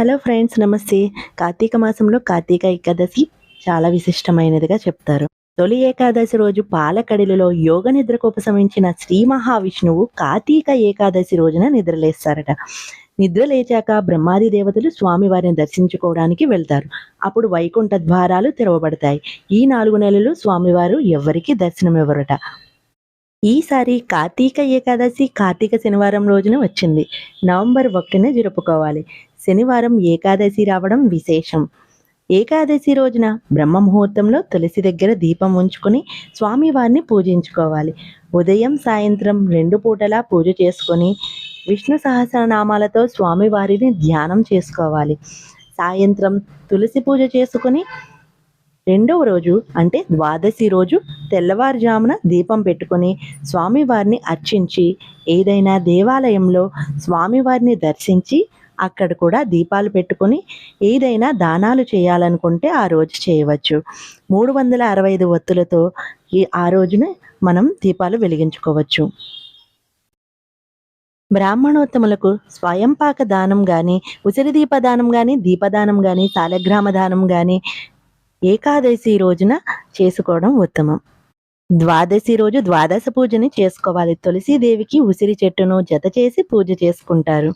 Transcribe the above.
Hello friends నమస్తే. కార్తీక మాసంలో కార్తీక ఏకాదశి చాలా విశిష్టమైనదిగా చెప్తారు. తొలి ఏకాదశి రోజు పాలకడిలలో యోగ నిద్రకు ఉపశమించిన శ్రీ మహావిష్ణువు కార్తీక ఏకాదశి రోజున నిద్రలేస్తారట. నిద్ర లేచాక బ్రహ్మాది దేవతలు స్వామివారిని దర్శించుకోవడానికి వెళ్తారు. అప్పుడు వైకుంఠ ద్వారాలు తెరవబడతాయి. ఈ నాలుగు నెలలు స్వామివారు ఎవరికి దర్శనం ఇవ్వరట. ఈసారి కార్తీక ఏకాదశి కార్తీక శనివారం రోజున వచ్చింది. నవంబర్ ఒకటిన జరుపుకోవాలి. శనివారం ఏకాదశి రావడం విశేషం. ఏకాదశి రోజున బ్రహ్మ ముహూర్తంలో తులసి దగ్గర దీపం ఉంచుకొని స్వామివారిని పూజించుకోవాలి. ఉదయం సాయంత్రం రెండు పూటలా పూజ చేసుకొని విష్ణు సహస్రనామాలతో స్వామివారిని ధ్యానం చేసుకోవాలి. సాయంత్రం తులసి పూజ చేసుకొని రెండవ రోజు అంటే ద్వాదశి రోజు తెల్లవారుజామున దీపం పెట్టుకొని స్వామివారిని అర్చించి ఏదైనా దేవాలయంలో స్వామివారిని దర్శించి అక్కడ కూడా దీపాలు పెట్టుకొని ఏదైనా దానాలు చేయాలనుకుంటే ఆ రోజు చేయవచ్చు. మూడు వందల అరవై ఐదు ఒత్తులతో ఈ ఆ రోజున మనం దీపాలు వెలిగించుకోవచ్చు. బ్రాహ్మణోత్తములకు స్వయంపాక దానం కానీ ఉసిరి దీపదానం కానీ దీపదానం కానీ సాలగ్రామ దానం కానీ ఏకాదశి రోజున చేసుకోవడం ఉత్తమం. ద్వాదశి రోజు ద్వాదశ పూజని చేసుకోవాలి. తులసీదేవికి ఉసిరి చెట్టును జత చేసి పూజ చేసుకుంటారు.